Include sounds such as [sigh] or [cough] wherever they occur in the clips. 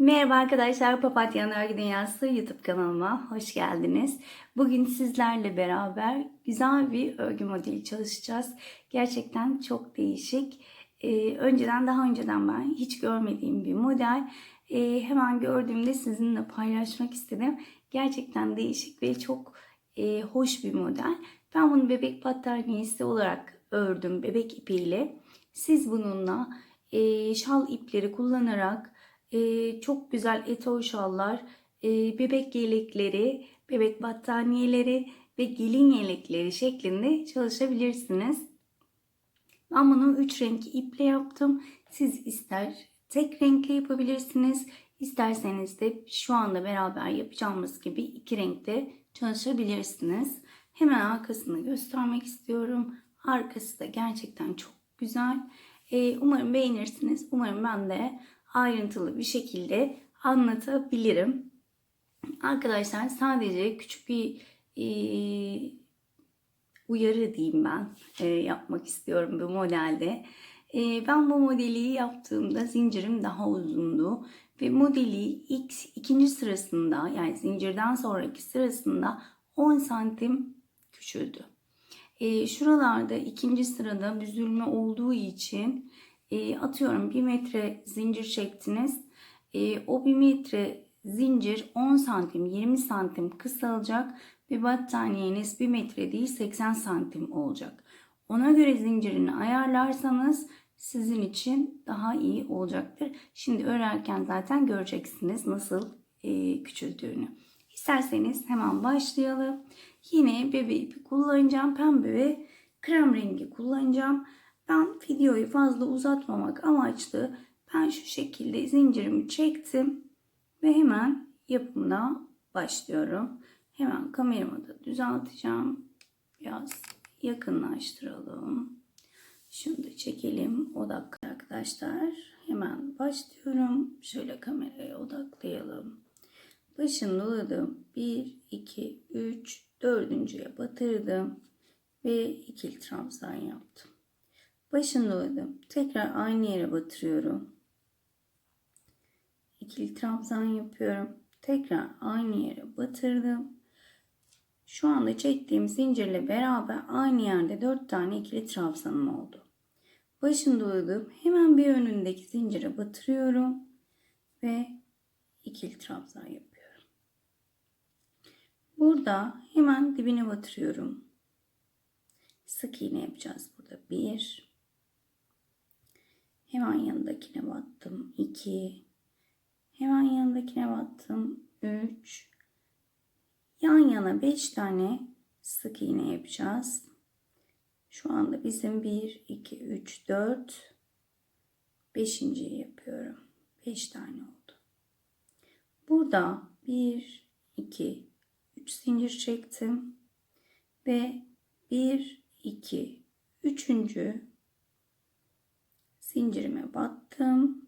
Merhaba arkadaşlar, Papatyanın Örgü Dünyası YouTube kanalıma hoş geldiniz. Bugün sizlerle beraber güzel bir örgü modeli çalışacağız. Gerçekten çok değişik. Ee, önceden daha önceden ben hiç görmediğim bir model. Ee, hemen gördüğümde sizinle paylaşmak istedim. Gerçekten değişik ve çok e, hoş bir model. Ben bunu bebek battaniyesi olarak ördüm bebek ipiyle. Siz bununla e, şal ipleri kullanarak e, çok güzel etol şallar, e, bebek yelekleri, bebek battaniyeleri ve gelin yelekleri şeklinde çalışabilirsiniz. Ben bunu 3 renk iple yaptım. Siz ister tek renkle yapabilirsiniz. isterseniz de şu anda beraber yapacağımız gibi iki renkte çalışabilirsiniz. Hemen arkasını göstermek istiyorum. Arkası da gerçekten çok güzel. Umarım beğenirsiniz. Umarım ben de ayrıntılı bir şekilde anlatabilirim. Arkadaşlar sadece küçük bir e, uyarı diyeyim ben e, yapmak istiyorum bu modelde. E, ben bu modeli yaptığımda zincirim daha uzundu ve modeli ilk ikinci sırasında yani zincirden sonraki sırasında 10 santim küçüldü. E, şuralarda ikinci sırada büzülme olduğu için e, atıyorum 1 metre zincir çektiniz. E, o 1 metre zincir 10 santim 20 santim kısalacak ve battaniyeniz 1 metre değil 80 santim olacak. Ona göre zincirini ayarlarsanız sizin için daha iyi olacaktır. Şimdi örerken zaten göreceksiniz nasıl e, küçüldüğünü. İsterseniz hemen başlayalım. Yine bebe ipi kullanacağım. Pembe ve krem rengi kullanacağım. Ben videoyu fazla uzatmamak amaçlı ben şu şekilde zincirimi çektim ve hemen yapımına başlıyorum. Hemen kameramı da düzelteceğim. Biraz yakınlaştıralım. Şunu da çekelim. Odak arkadaşlar. Hemen başlıyorum. Şöyle kameraya odaklayalım. Başını doladım. 1, 2, 3, dördüncüye batırdım. Ve ikili trabzan yaptım. Başını doladım. Tekrar aynı yere batırıyorum. İkili trabzan yapıyorum. Tekrar aynı yere batırdım. Şu anda çektiğim zincirle beraber aynı yerde 4 tane ikili trabzanım oldu. Başını doladım. Hemen bir önündeki zincire batırıyorum. Ve ikili trabzan yapıyorum. Burada hemen dibine batırıyorum. Sık iğne yapacağız burada. 1 Hemen yanındakine battım. 2 Hemen yanındakine battım. 3 Yan yana 5 tane sık iğne yapacağız. Şu anda bizim 1 2 3 4 5. yapıyorum. 5 tane oldu. Burada 1 2 3 zincir çektim ve 1 2 3 zincirime battım.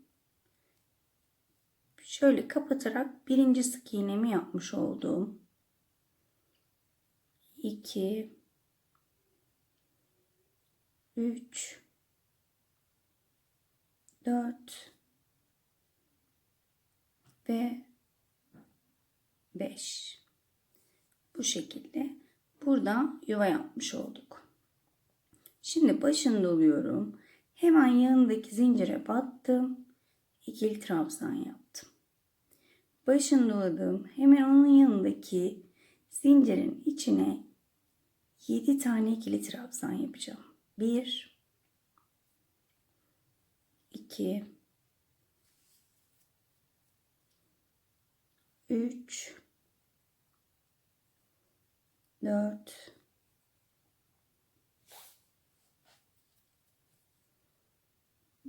Şöyle kapatarak birinci sık iğnemi yapmış oldum. 2 3 4 ve 5 bu şekilde burada yuva yapmış olduk. Şimdi başını doluyorum. Hemen yanındaki zincire battım. İkili trabzan yaptım. Başını doladım. Hemen onun yanındaki zincirin içine 7 tane ikili trabzan yapacağım. 1 2 3 4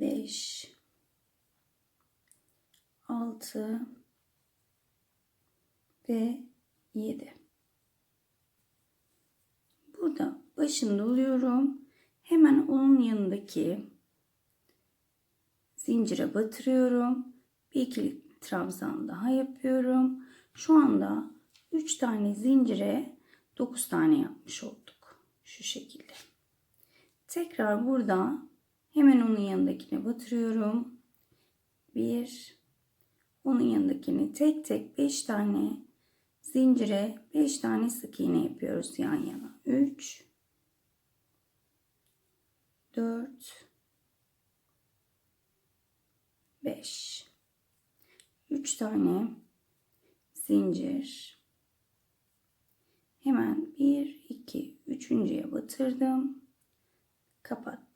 5 6 ve 7 burada başını doluyorum hemen onun yanındaki zincire batırıyorum. Bir ikili trabzan daha yapıyorum. Şu anda 3 tane zincire 9 tane yapmış olduk. Şu şekilde. Tekrar burada Hemen onun yanındakine batırıyorum. 1 onun yanındakini tek tek 5 tane zincire 5 tane sık iğne yapıyoruz yan yana. 3 4 5 3 tane zincir hemen 1 2 üçüncüye batırdım kapattım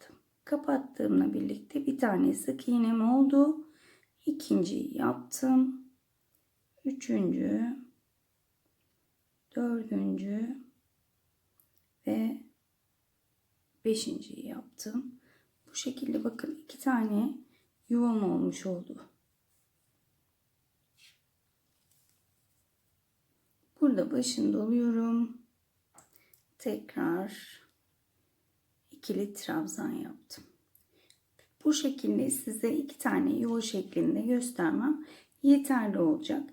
kapattığımla birlikte bir tane sık iğnem oldu. İkinciyi yaptım. Üçüncü dördüncü ve beşinciyi yaptım. Bu şekilde bakın iki tane yuvam olmuş oldu. Burada başını doluyorum. Tekrar ikili trabzan yaptım. Bu şekilde size iki tane yuva şeklinde göstermem yeterli olacak.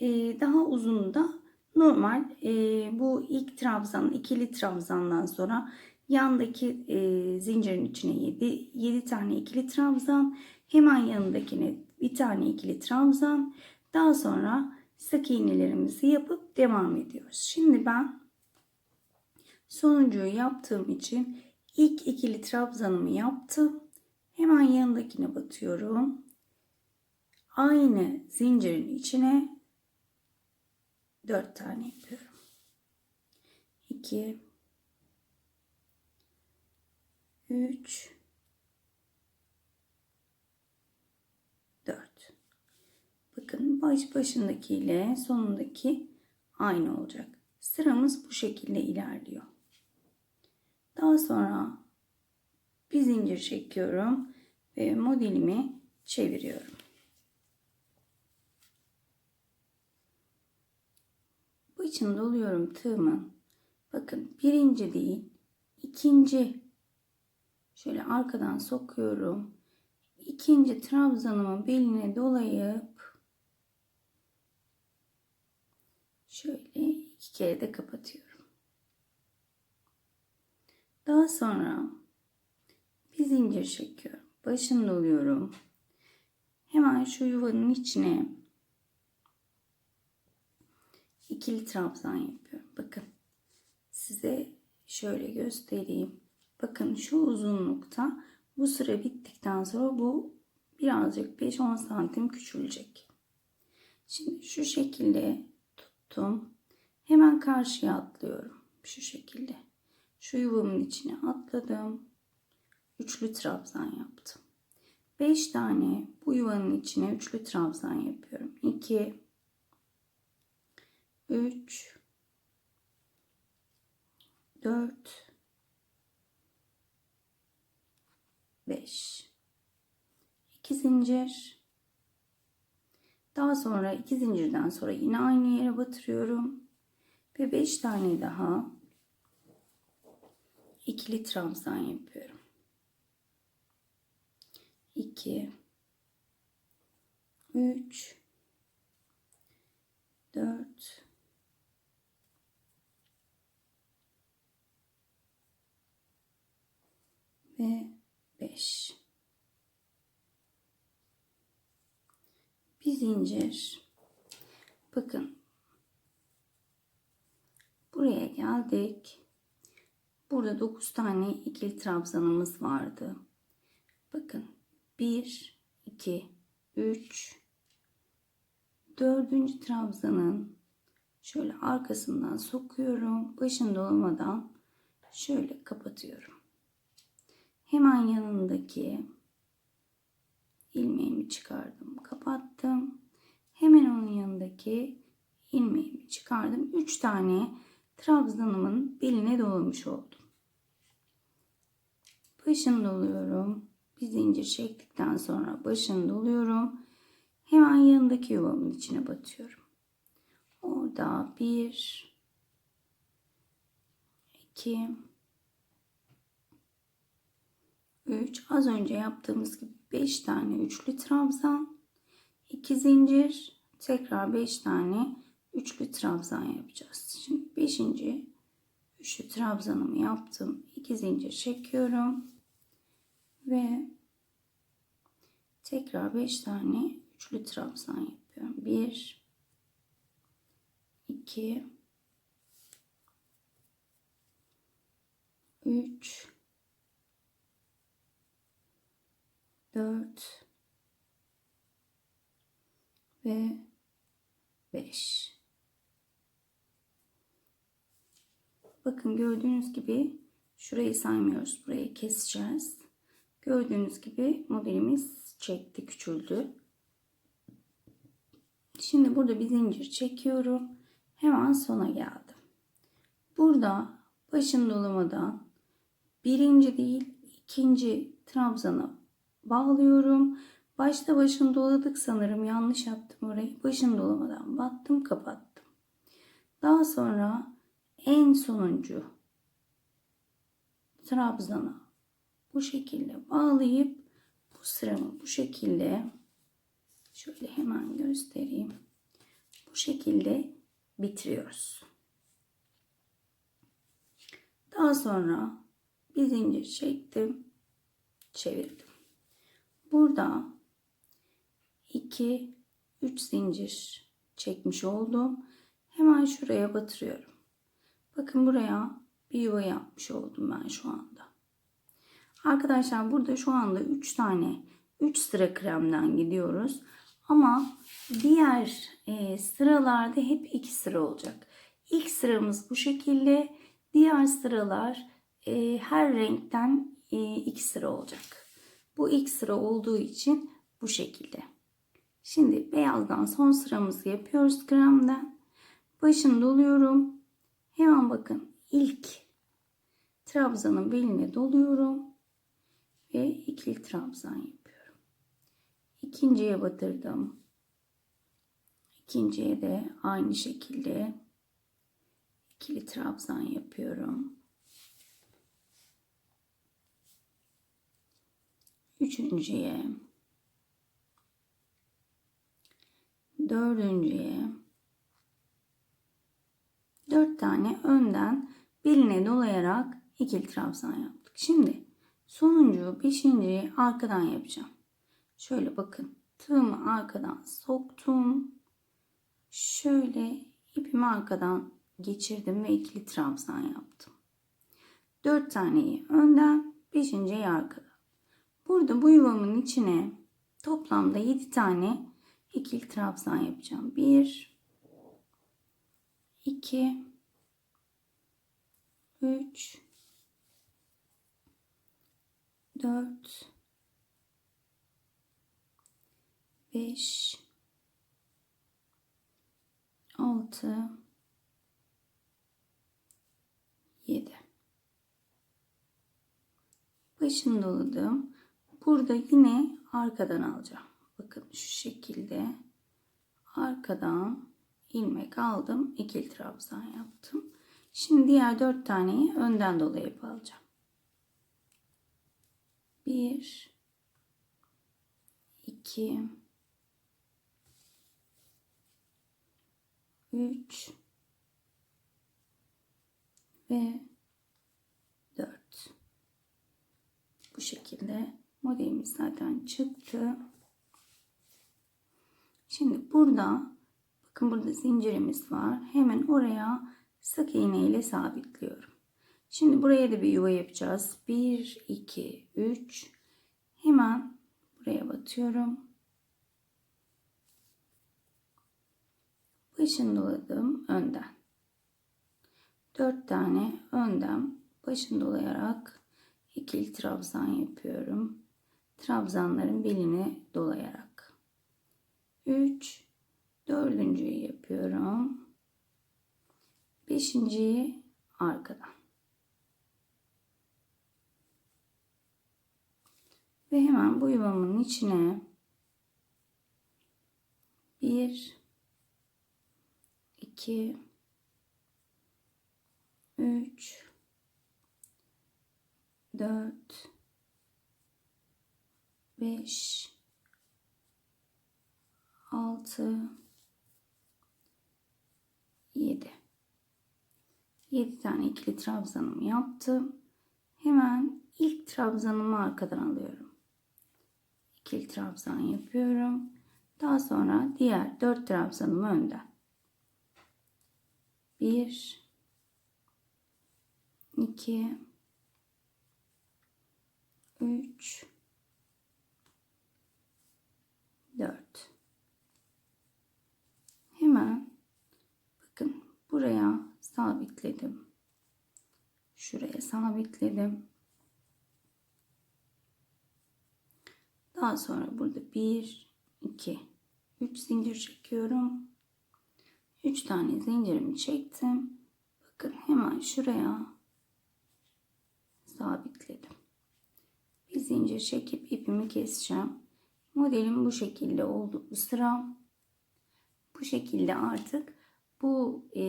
Ee, daha uzun da normal e, bu ilk trabzan ikili trabzandan sonra yandaki e, zincirin içine 7, 7 tane ikili trabzan hemen yanındakine bir tane ikili trabzan daha sonra sık iğnelerimizi yapıp devam ediyoruz. Şimdi ben sonuncuyu yaptığım için ilk ikili trabzanımı yaptım. Hemen yanındakine batıyorum. Aynı zincirin içine 4 tane yapıyorum. 2 3 4 Bakın baş başındaki ile sonundaki aynı olacak. Sıramız bu şekilde ilerliyor. Daha sonra bir zincir çekiyorum ve modelimi çeviriyorum. Başını doluyorum tığımın. Bakın birinci değil ikinci şöyle arkadan sokuyorum. İkinci trabzanımın beline dolayıp şöyle iki kere de kapatıyorum. Daha sonra bir zincir çekiyorum. Başını doluyorum. Hemen şu yuvanın içine ikili trabzan yapıyorum. Bakın size şöyle göstereyim. Bakın şu uzunlukta bu sıra bittikten sonra bu birazcık 5-10 santim küçülecek. Şimdi şu şekilde tuttum. Hemen karşıya atlıyorum. Şu şekilde. Şu yuvamın içine atladım. Üçlü trabzan yaptım. 5 tane bu yuvanın içine üçlü trabzan yapıyorum. 2 3 4 5 2 zincir daha sonra 2 zincirden sonra yine aynı yere batırıyorum ve 5 tane daha ikili trabzan yapıyorum. 2 3 4 ve 5 bir zincir. Bakın. Buraya geldik burada 9 tane ikili trabzanımız vardı bakın 1 2 3 dördüncü trabzanın şöyle arkasından sokuyorum başında olmadan şöyle kapatıyorum Hemen yanındaki ilmeğimi çıkardım, kapattım. Hemen onun yanındaki ilmeğimi çıkardım. 3 tane trabzanımın beline dolamış oldum. Başını doluyorum. Bir zincir çektikten sonra başını doluyorum. Hemen yanındaki yuvamın içine batıyorum. Orada bir, iki, 3 az önce yaptığımız gibi 5 tane üçlü trabzan 2 zincir tekrar 5 tane üçlü trabzan yapacağız. Şimdi 5. üçlü trabzanımı yaptım. 2 zincir çekiyorum ve tekrar 5 tane üçlü trabzan yapıyorum. yapıyorum. 1 2 3 4 ve 5 Bakın gördüğünüz gibi şurayı saymıyoruz. Burayı keseceğiz. Gördüğünüz gibi modelimiz çekti, küçüldü. Şimdi burada bir zincir çekiyorum. Hemen sona geldim. Burada başın dolamadan birinci değil ikinci trabzanı bağlıyorum. Başta başını doladık sanırım yanlış yaptım orayı. Başını dolamadan battım kapattım. Daha sonra en sonuncu trabzana bu şekilde bağlayıp bu sıramı bu şekilde şöyle hemen göstereyim. Bu şekilde bitiriyoruz. Daha sonra bir zincir çektim, çevirdim. Burada 2 3 zincir çekmiş oldum. Hemen şuraya batırıyorum. Bakın buraya bir yuva yapmış oldum ben şu anda. Arkadaşlar burada şu anda 3 tane 3 sıra kremden gidiyoruz. Ama diğer e, sıralarda hep 2 sıra olacak. İlk sıramız bu şekilde. Diğer sıralar e, her renkten 2 e, sıra olacak. Bu ilk sıra olduğu için bu şekilde. Şimdi beyazdan son sıramızı yapıyoruz kremden. Başını doluyorum. Hemen bakın ilk trabzanın beline doluyorum ve ikili trabzan yapıyorum. İkinciye batırdım. İkinciye de aynı şekilde ikili trabzan yapıyorum. Üçüncüye dördüncüye dört tane önden beline dolayarak ikili trabzan yaptık. Şimdi sonuncu beşinciyi arkadan yapacağım. Şöyle bakın tığımı arkadan soktum. Şöyle ipimi arkadan geçirdim ve ikili trabzan yaptım. Dört taneyi önden, beşinciyi arkadan. Burada bu yuvamın içine toplamda yedi tane ikili trabzan yapacağım. Bir, iki, üç, dört, beş, altı, yedi. Başını doladım. Burada yine arkadan alacağım. Bakın şu şekilde arkadan ilmek aldım. ikili trabzan yaptım. Şimdi diğer dört taneyi önden dolayıp alacağım. Bir, iki, üç ve dört. Bu şekilde modelimiz zaten çıktı. Şimdi burada bakın burada zincirimiz var. Hemen oraya sık iğne ile sabitliyorum. Şimdi buraya da bir yuva yapacağız. 1 2 3 hemen buraya batıyorum. Başını doladım önden. 4 tane önden başını dolayarak ikili trabzan yapıyorum. Trabzanların beline dolayarak. 3 dördüncüyü yapıyorum. Beşinciyi arkadan. Ve hemen bu yuvamın içine bir, iki, üç, dört, beş, altı, yedi. Yedi tane ikili trabzanımı yaptım. Hemen ilk trabzanımı arkadan alıyorum. İkili trabzan yapıyorum. Daha sonra diğer 4 trabzanımı önden. 1 2 3 4 Hemen bakın buraya sabitledim. Şuraya sabitledim. Daha sonra burada 1 2 3 zincir çekiyorum. 3 tane zincirimi çektim. Bakın hemen şuraya sabitledim. Bir zincir çekip ipimi keseceğim. Modelim bu şekilde oldu bu sıra. Bu şekilde artık bu e,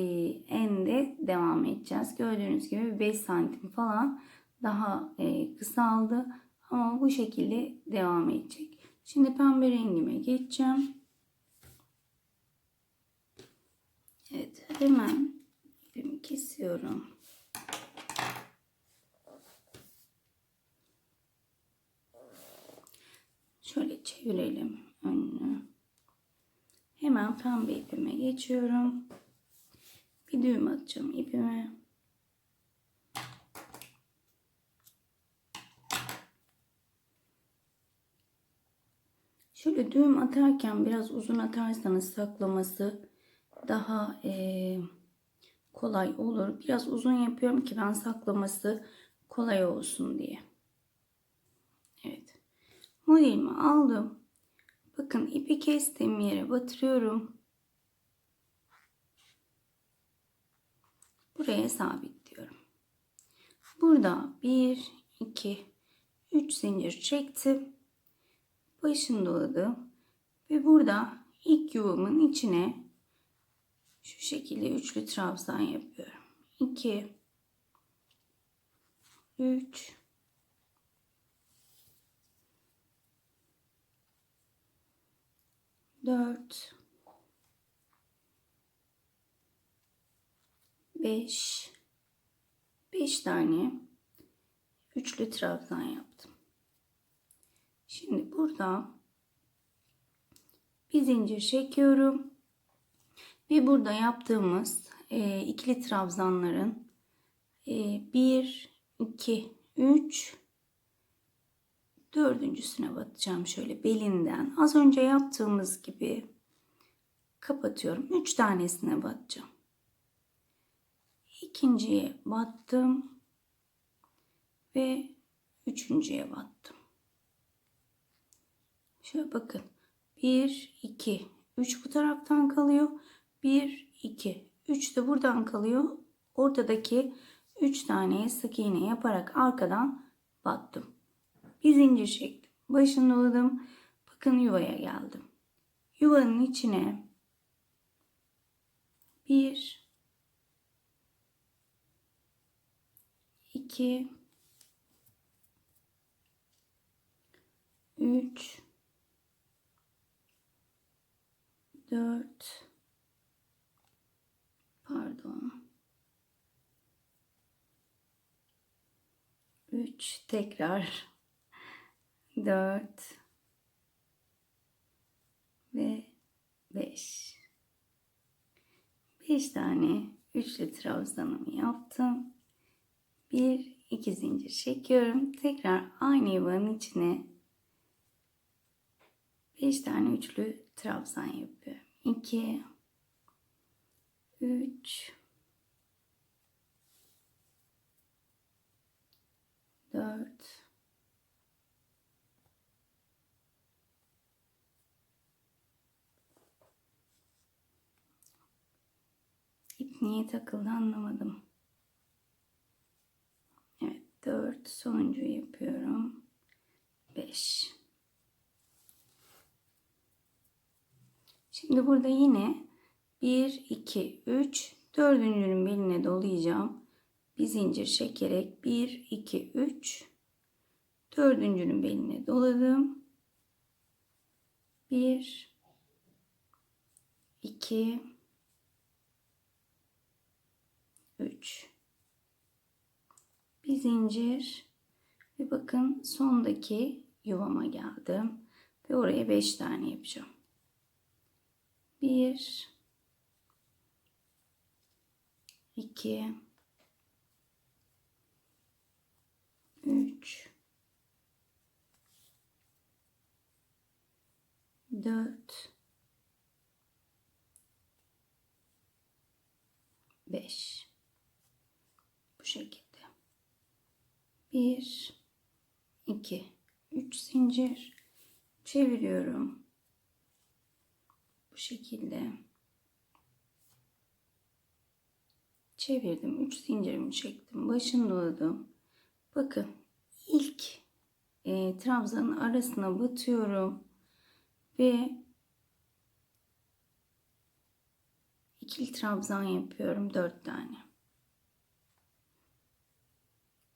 ende devam edeceğiz. Gördüğünüz gibi 5 santim falan daha e, kısaldı. Ama bu şekilde devam edecek. Şimdi pembe rengime geçeceğim. Evet hemen ipimi kesiyorum. Şöyle çevirelim önünü. Hemen pembe ipime geçiyorum. Bir düğüm atacağım ipime. Şöyle düğüm atarken biraz uzun atarsanız saklaması daha e, kolay olur. Biraz uzun yapıyorum ki ben saklaması kolay olsun diye. Evet. Modelimi aldım. Bakın ipi kestiğim yere batırıyorum. Buraya sabitliyorum. Burada 1, 2, 3 zincir çektim. Başını doladım. Ve burada ilk yuvamın içine şu şekilde üçlü trabzan yapıyorum. 2 3 4 5 5 tane üçlü trabzan yaptım. Şimdi burada bir zincir çekiyorum. Ve burada yaptığımız e, ikili trabzanların e, 1, 2, 3 dördüncüsüne batacağım şöyle belinden. Az önce yaptığımız gibi kapatıyorum. 3 tanesine batacağım. İkinciye battım ve üçüncüye battım. Şöyle bakın. 1, 2, 3 bu taraftan kalıyor. 1, 2, 3 de buradan kalıyor. Ortadaki 3 tane sık iğne yaparak arkadan battım. Bir zincir çektim. Başını doladım. Bakın yuvaya geldim. Yuvanın içine 1 2 3 4 pardon 3 tekrar [laughs] 4 ve 5 5 tane üçlü trabzanımı yaptım. Bir iki zincir çekiyorum. Tekrar aynı yuvanın içine 5 tane üçlü trabzan yapıyorum. 2 3 4 İp niye takıldı anlamadım. Evet 4 sonuncu yapıyorum. 5 Şimdi burada yine 1, 2, 3, dördüncünün beline dolayacağım. Bir zincir çekerek 1, 2, 3, dördüncünün beline doladım. 1, 2, 3, bir zincir ve bakın sondaki yuvama geldim ve oraya 5 tane yapacağım. Bir, iki, üç, dört, beş. Bu şekilde. Bir, iki, üç zincir. Çeviriyorum. Bu şekilde. Çevirdim. Üç zincirimi çektim. Başını doladım. Bakın ilk e, trabzanın arasına batıyorum ve ikili trabzan yapıyorum. Dört tane.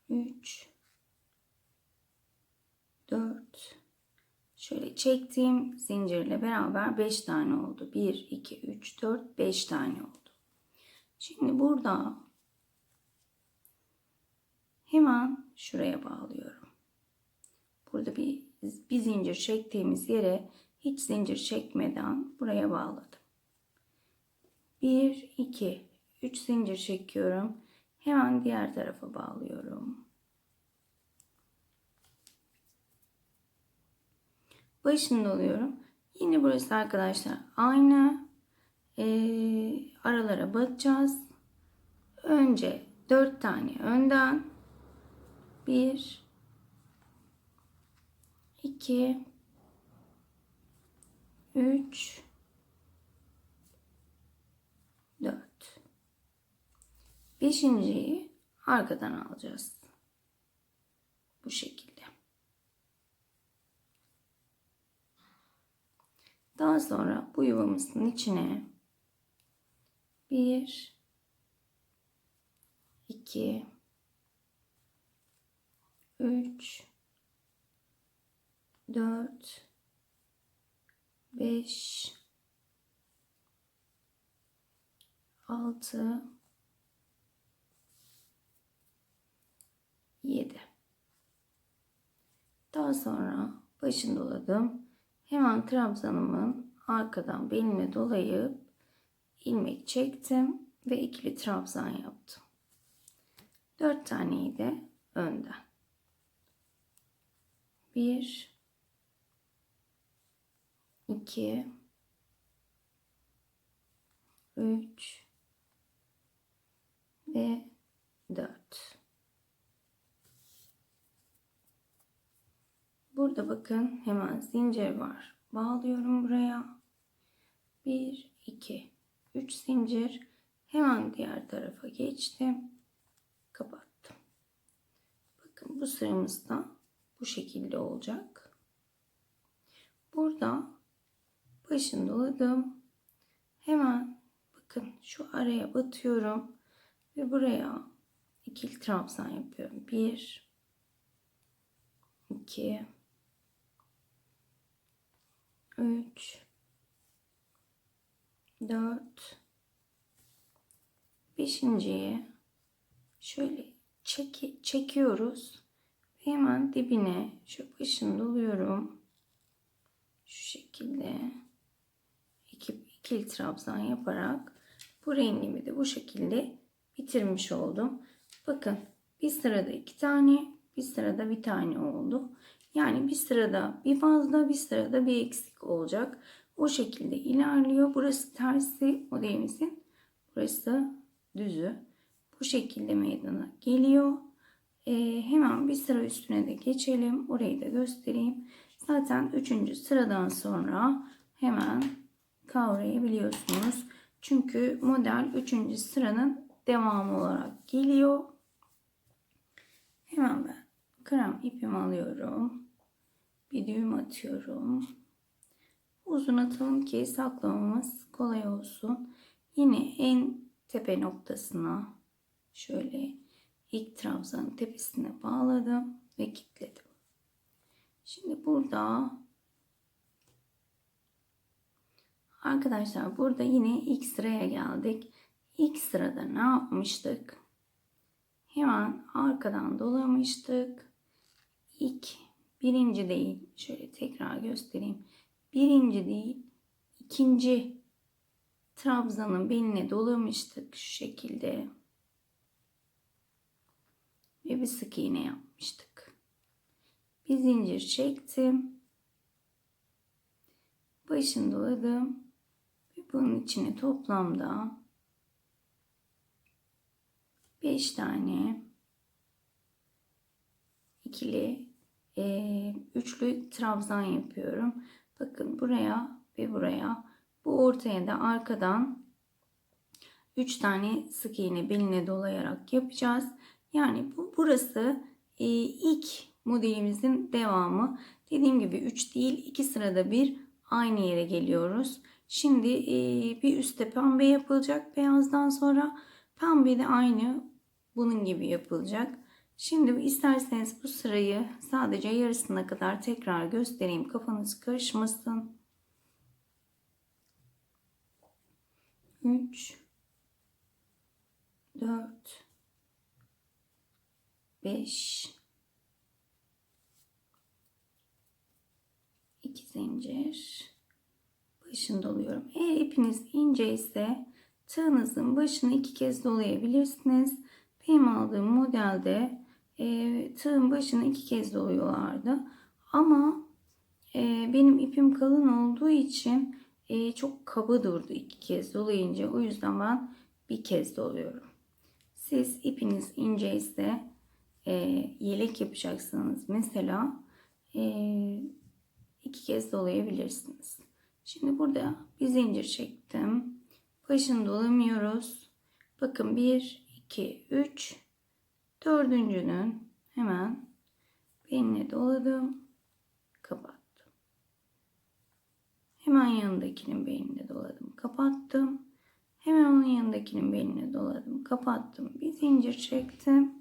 Üç, dört, Şöyle çektiğim zincirle beraber 5 tane oldu. 1, 2, 3, 4, 5 tane oldu. Şimdi burada hemen şuraya bağlıyorum. Burada bir, bir zincir çektiğimiz yere hiç zincir çekmeden buraya bağladım. 1, 2, 3 zincir çekiyorum. Hemen diğer tarafa bağlıyorum. Başını doluyorum. Yine burası arkadaşlar aynı e, aralara batacağız. Önce 4 tane önden 1 2 3 4 Beşinciyi arkadan alacağız. Bu şekilde. Daha sonra bu yuvamızın içine bir, iki, üç, dört, beş, altı, yedi. Daha sonra başını doladım. Hemen trabzanımın arkadan belime dolayıp ilmek çektim ve ikili trabzan yaptım. Dört taneyi de önden. Bir, iki, üç ve dört. Burada bakın hemen zincir var. Bağlıyorum buraya. 1, 2, 3 zincir. Hemen diğer tarafa geçtim. Kapattım. Bakın bu sıramız da bu şekilde olacak. Burada başını doladım. Hemen bakın şu araya batıyorum ve buraya ikili trabzan yapıyorum. 1 2 3 4 beşinciye şöyle çek, çekiyoruz. Hemen dibine şu başını doluyorum. Şu şekilde. İki, ikili trabzan yaparak bu rengimi de bu şekilde bitirmiş oldum. Bakın bir sırada iki tane bir sırada bir tane oldu yani bir sırada bir fazla bir sırada bir eksik olacak. O şekilde ilerliyor. Burası tersi modelimizin. Burası düzü. Bu şekilde meydana geliyor. Ee, hemen bir sıra üstüne de geçelim. Orayı da göstereyim. Zaten üçüncü sıradan sonra hemen kavrayabiliyorsunuz. Çünkü model üçüncü sıranın devamı olarak geliyor. Hemen ben krem ipimi alıyorum bir düğüm atıyorum. Uzun atalım ki saklamamız kolay olsun. Yine en tepe noktasına şöyle ilk trabzanın tepesine bağladım ve kilitledim. Şimdi burada arkadaşlar burada yine ilk sıraya geldik. İlk sırada ne yapmıştık? Hemen arkadan dolamıştık. İlk birinci değil. Şöyle tekrar göstereyim. Birinci değil. ikinci trabzanın beline dolamıştık şu şekilde. Ve bir sık iğne yapmıştık. Bir zincir çektim. Başını doladım. Ve bunun içine toplamda 5 tane ikili e, üçlü trabzan yapıyorum. Bakın buraya ve buraya bu ortaya da arkadan 3 tane sık iğne beline dolayarak yapacağız. Yani bu burası e, ilk modelimizin devamı. Dediğim gibi 3 değil 2 sırada bir aynı yere geliyoruz. Şimdi e, bir üstte pembe yapılacak beyazdan sonra pembe de aynı bunun gibi yapılacak. Şimdi isterseniz bu sırayı sadece yarısına kadar tekrar göstereyim. Kafanız karışmasın. 3 4 5 2 zincir başını doluyorum. Eğer ipiniz ince ise tığınızın başını iki kez dolayabilirsiniz. Benim aldığım modelde e, tığın başını iki kez doluyorlardı. Ama e, benim ipim kalın olduğu için e, çok kaba durdu iki kez dolayınca. O yüzden ben bir kez doluyorum. Siz ipiniz ince ise e, yelek yapacaksınız mesela e, iki kez dolayabilirsiniz. Şimdi burada bir zincir çektim. Başını dolamıyoruz. Bakın 1, 2, 3, dördüncünün hemen beline doladım. Kapattım. Hemen yanındakinin beline doladım. Kapattım. Hemen onun yanındakinin beline doladım. Kapattım. Bir zincir çektim.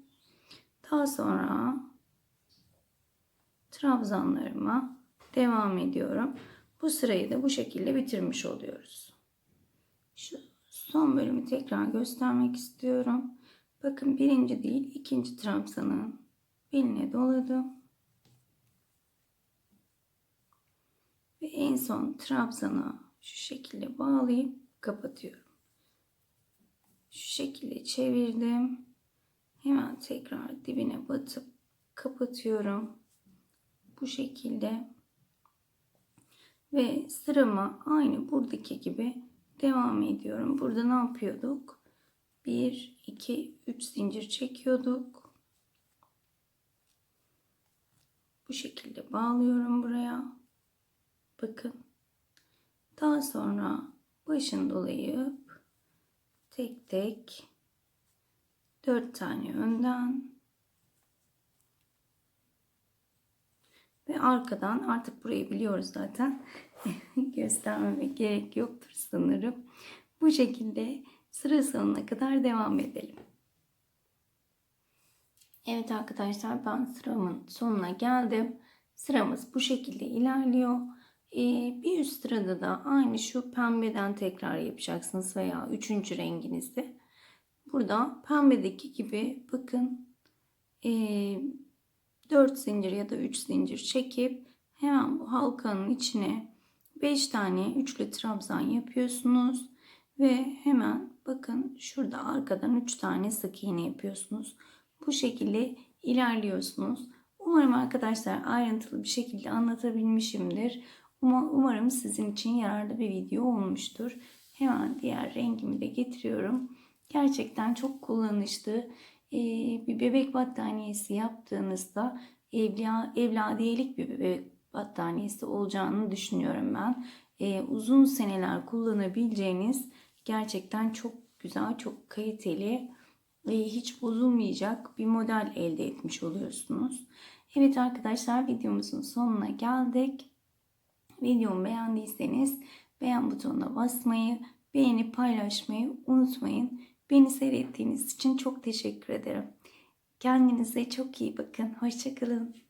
Daha sonra trabzanlarıma devam ediyorum. Bu sırayı da bu şekilde bitirmiş oluyoruz. Şu son bölümü tekrar göstermek istiyorum. Bakın birinci değil ikinci trabzanın beline doladım. Ve en son trabzana şu şekilde bağlayıp kapatıyorum. Şu şekilde çevirdim. Hemen tekrar dibine batıp kapatıyorum. Bu şekilde. Ve sırama aynı buradaki gibi devam ediyorum. Burada ne yapıyorduk? 1, 2, 3 zincir çekiyorduk. Bu şekilde bağlıyorum buraya. Bakın. Daha sonra başını dolayıp tek tek 4 tane önden ve arkadan artık burayı biliyoruz zaten. [laughs] Göstermemek gerek yoktur sanırım. Bu şekilde sıra sonuna kadar devam edelim. Evet arkadaşlar ben sıramın sonuna geldim. Sıramız bu şekilde ilerliyor. Ee, bir üst sırada da aynı şu pembeden tekrar yapacaksınız veya üçüncü renginizde. Burada pembedeki gibi bakın e, 4 zincir ya da 3 zincir çekip hemen bu halkanın içine 5 tane üçlü trabzan yapıyorsunuz ve hemen bakın şurada arkadan 3 tane sık iğne yapıyorsunuz. Bu şekilde ilerliyorsunuz. Umarım arkadaşlar ayrıntılı bir şekilde anlatabilmişimdir. Umarım sizin için yararlı bir video olmuştur. Hemen diğer rengimi de getiriyorum. Gerçekten çok kullanışlı bir bebek battaniyesi yaptığınızda evla, evladiyelik bir bebek battaniyesi olacağını düşünüyorum ben. Uzun seneler kullanabileceğiniz gerçekten çok güzel, çok kaliteli ve hiç bozulmayacak bir model elde etmiş oluyorsunuz. Evet arkadaşlar videomuzun sonuna geldik. Videomu beğendiyseniz beğen butonuna basmayı, beğenip paylaşmayı unutmayın. Beni seyrettiğiniz için çok teşekkür ederim. Kendinize çok iyi bakın. Hoşçakalın.